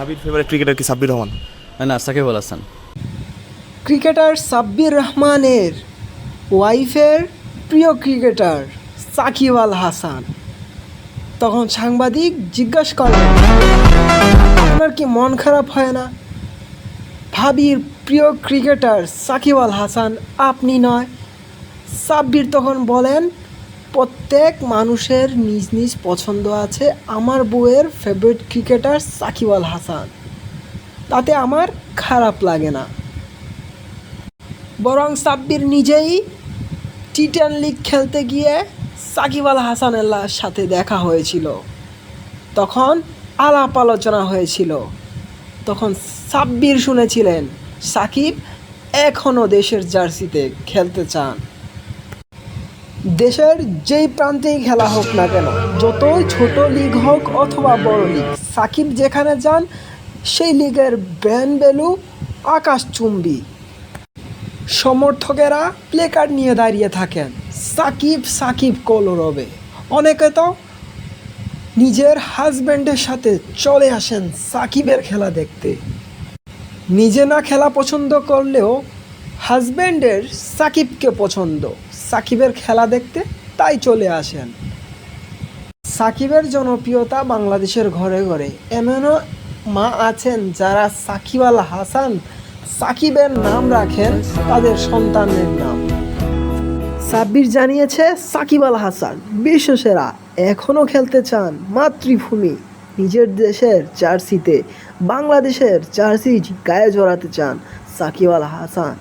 হাবির favourite cricketer কি সাব্বির রহমান? না Shakib Al Hasan. Cricketer Sabbir রহমানের ওয়াইফের প্রিয় ক্রিকেটার সাকিব আল হাসান। তখন সাংবাদিক জিজ্ঞাসা করলেন আপনার কি মন খারাপ হয় না? ভাবির প্রিয় ক্রিকেটার সাকিব আল হাসান আপনি নয়। সাব্বির তখন বলেন প্রত্যেক মানুষের নিজ নিজ পছন্দ আছে। আমার বউয়ের ফেভারিট ক্রিকেটার সাকিব আল হাসান। তাতে আমার খারাপ লাগে না। বরং সাব্বির নিজেই টি টেন লিগ খেলতে গিয়ে সাকিব আল হাসানের সাথে দেখা হয়েছিল। তখন আলাপ আলোচনা হয়েছিল। তখন সাব্বির শুনেছিলেন, সাকিব এখনও দেশের জার্সিতে খেলতে চান। দেশের যেই প্রান্তেই খেলা হোক না কেন, যতই ছোট লিগ হোক অথবা বড় লিগ, সাকিব যেখানে যান, সেই লিগের ব্র্যান্ড ভ্যালু আকাশচুম্বী সমর্থকেরা প্লেকার্ড নিয়ে দাঁড়িয়ে থাকেন, সাকিব সাকিব কলরবে। অনেকে তো নিজের হাজব্যান্ডের সাথে চলে আসেন সাকিবের খেলা দেখতে। নিজে না খেলা পছন্দ করলেও হাজব্যান্ডের সাকিবকে পছন্দ। সাকিবের খেলা দেখতে তাই চলে আসেন। সাকিবের জনপ্রিয়তা বাংলাদেশের ঘরে ঘরে। এমনও মা আছেন যারা সাকিব আল হাসান সাকিবের নাম রাখেন তাদের সন্তানের নাম। সাব্বির জানিয়েছে, সাকিব আল হাসান বিশ্বসেরা, এখনও খেলতে চান মাতৃভূমি। নিজের দেশের জার্সিতে বাংলাদেশের জার্সি গায়ে জড়াতে চান সাকিব আল হাসান।